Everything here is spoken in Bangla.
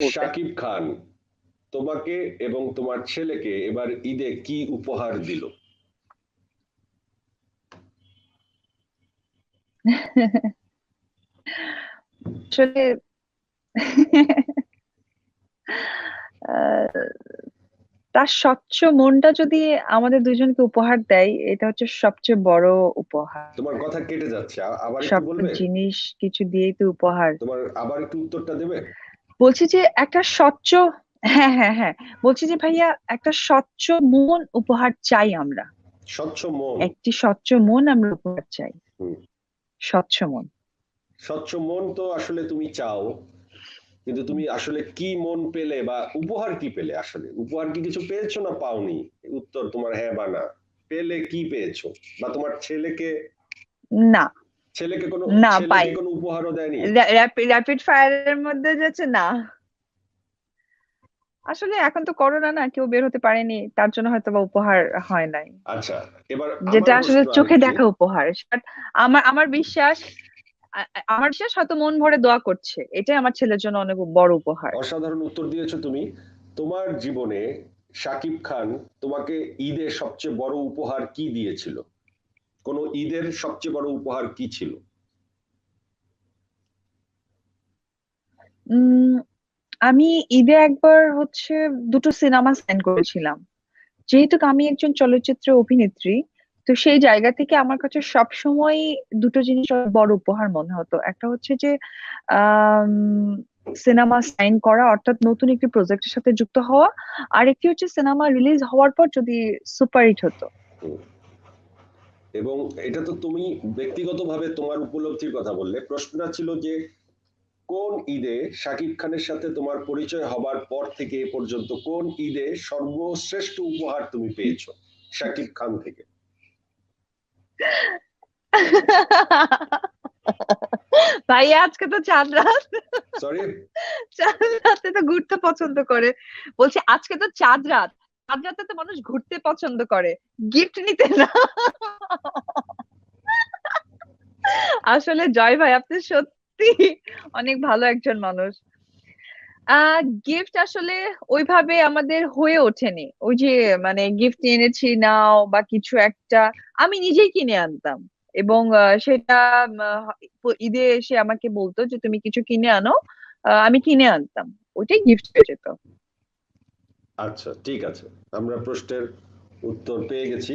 শাকিব খান তোমাকে এবং তোমার ছেলেকে এবার ঈদে কি উপহার দিল? আসলে তার স্বচ্ছ মনটা যদি আমাদের দুজনকে উপহার দেয় এটা হচ্ছে সবচেয়ে বড় উপহার। তোমার কথা কেটে যাচ্ছে আবার একটু সব বলবে? জিনিস কিছু দিয়েই তো উপহার। তোমার আবার একটু উত্তরটা দেবে? বলছি যে একটা স্বচ্ছ হ্যাঁ হ্যাঁ হ্যাঁ। বলছি যে ভাইয়া একটা স্বচ্ছ মন উপহার চাই আমরা। স্বচ্ছ মন? একটি স্বচ্ছ মন আমরা উপহার চাই। স্বচ্ছ মন। স্বচ্ছ মন তো আসলে তুমি চাও কিন্তু তুমি আসলে কি মন পেলে বা উপহার কি পেলে আসলে? উপহার কি কিছু পেয়েছ না পাওনি? উত্তর তোমার হ্যাঁ বা না। পেলে কি পেয়েছ? বা তোমার ছেলেকে? না। ছেলেকে কোনো না, পাই। কোনো উপহারও দেয়নি? র্যাপিড ফায়ারের মধ্যে যাচ্ছে না। আসলে এখন তো করোনা না কেউ বের হতে পারেনি তার জন্য হয়তো বা উপহার হয় নাই। আচ্ছা এবার আমার যেটা আসলে চোখে দেখা উপহার। আমার আমার বিশ্বাস আমার বিশ্বাস হয়তো মন ভরে দোয়া করছে। এটাই আমার ছেলের জন্য অনেক বড় উপহার। অসাধারণ উত্তর দিয়েছ তুমি। তোমার জীবনে সাকিব খান তোমাকে ঈদে সবচেয়ে বড় উপহার কি দিয়েছিল? কোন ঈদের সবচেয়ে বড় উপহার কি ছিল? উম আমি ঈদে একবার হচ্ছে দুটো সিনেমা সাইন করেছিলাম। যেহেতু আমি একজন চলচ্চিত্র অভিনেত্রী তো সেই জায়গা থেকে আমার কাছে সবসময় দুটো জিনিস বড় উপহার মনে হতো। একটা হচ্ছে যে সিনেমা সাইন করা অর্থাৎ নতুন একটি প্রজেক্টের সাথে যুক্ত হওয়া আর একটি হচ্ছে সিনেমা রিলিজ হওয়ার পর যদি সুপারহিট হতো। এবং এটা তো তুমি ব্যক্তিগতভাবে তোমার উপলব্ধির কথা বললে। প্রশ্নটা ছিল যে কোন ঈদে শাকিব খানের সাথে তোমার পরিচয় হবার পর থেকে এ পর্যন্ত কোন ঈদে সর্বশ্রেষ্ঠ উপহার তুমি পেয়েছ শাকিব খান থেকে? ভাইয়া আজকে তো চাঁদ রাত। সরি চাঁদ রাতে তো ঘুরতে পছন্দ করে। বলছি আজকে তো চাঁদ রাত। চাঁদ রাতে তো মানুষ ঘুরতে পছন্দ করে। গিফট নিতে না। আসলে জয় ভাই, আপনি সত্যি অনেক ভালো একজন মানুষ। গিফট আসলে ওইভাবে আমাদের হয়ে ওঠেনি। ওই যে মানে গিফট এনেছি নাও বা কিছু একটা, আমি নিজেই কিনে আনতাম। এবং সেটা ঈদে এসে আমাকে বলতো যে, তুমি কিছু কিনে আনো। আমি কিনে আনতাম। ওইটাই গিফট হয়ে যেত। আচ্ছা ঠিক আছে। আমরা প্রশ্নের উত্তর পেয়ে গেছি।